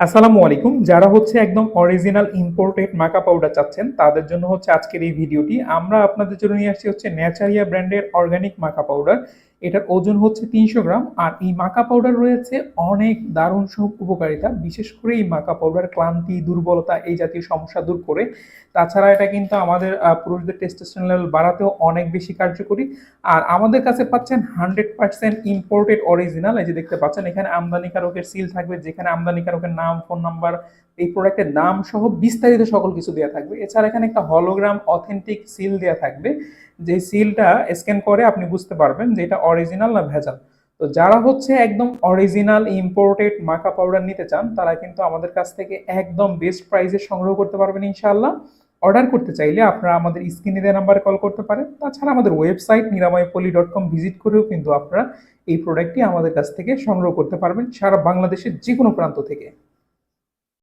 আসসালামু আলাইকুম। যারা হচ্ছে একদম অরিজিনাল ইম্পোর্টেড মাকা পাউডার চাচ্ছেন, তাদের জন্য হচ্ছে আজকের এই ভিডিওটি। আমরা আপনাদের জন্য নিয়ে আসছি হচ্ছে ন্যাচারিয়া ব্র্যান্ডের অর্গানিক মাকা পাউডার এটার ওজন হচ্ছে তিনশো গ্রাম আর এই মাকা পাউডার রয়েছে অনেক দারুণ সব উপকারিতা, বিশেষ করে এই মাকা পাউডার ক্লান্তি, দুর্বলতা এই জাতীয় সমস্যা দূর করে। তাছাড়া এটা কিন্তু আমাদের পুরুষদের টেস্টোস্টেরন লেভেল বাড়াতেও অনেক বেশি কার্যকরী। আর আমাদের কাছে পাচ্ছেন হান্ড্রেড পার্সেন্ট ইম্পোর্টেড অরিজিনাল এই যে দেখতে পাচ্ছেন, এখানে আমদানিকারকের সিল থাকবে, যেখানে আমদানিকারকের নাম ফোন নাম্বার এই প্রোডাক্টের নাম সহ বিস্তারিত সকল কিছু দেওয়া থাকবে। এছাড়া এখানে একটা হলোগ্রাম অথেন্টিক সিল দেওয়া থাকবে। যে সিলটা স্ক্যান করে আপনি বুঝতে পারবেন যে এটা অরিজিনাল না ভেজাল। তো যারা হচ্ছে একদম অরিজিনাল ইম্পোর্টেড মাকা পাউডার নিতে চান, তারা কিন্তু আমাদের কাছ থেকে একদম বেস্ট প্রাইসে সংগ্রহ করতে পারবেন ইনশাআল্লাহ। অর্ডার করতে চাইলে আপনারা আমাদের স্ক্রিনে দেওয়া নাম্বারে কল করতে পারেন। তাছাড়া আমাদের website Niramoypolli dot com visit করেও কিন্তু আপনারা এই প্রোডাক্টটি আমাদের কাছ থেকে সংগ্রহ করতে পারবেন সারা বাংলাদেশের যে কোনো প্রান্ত থেকে।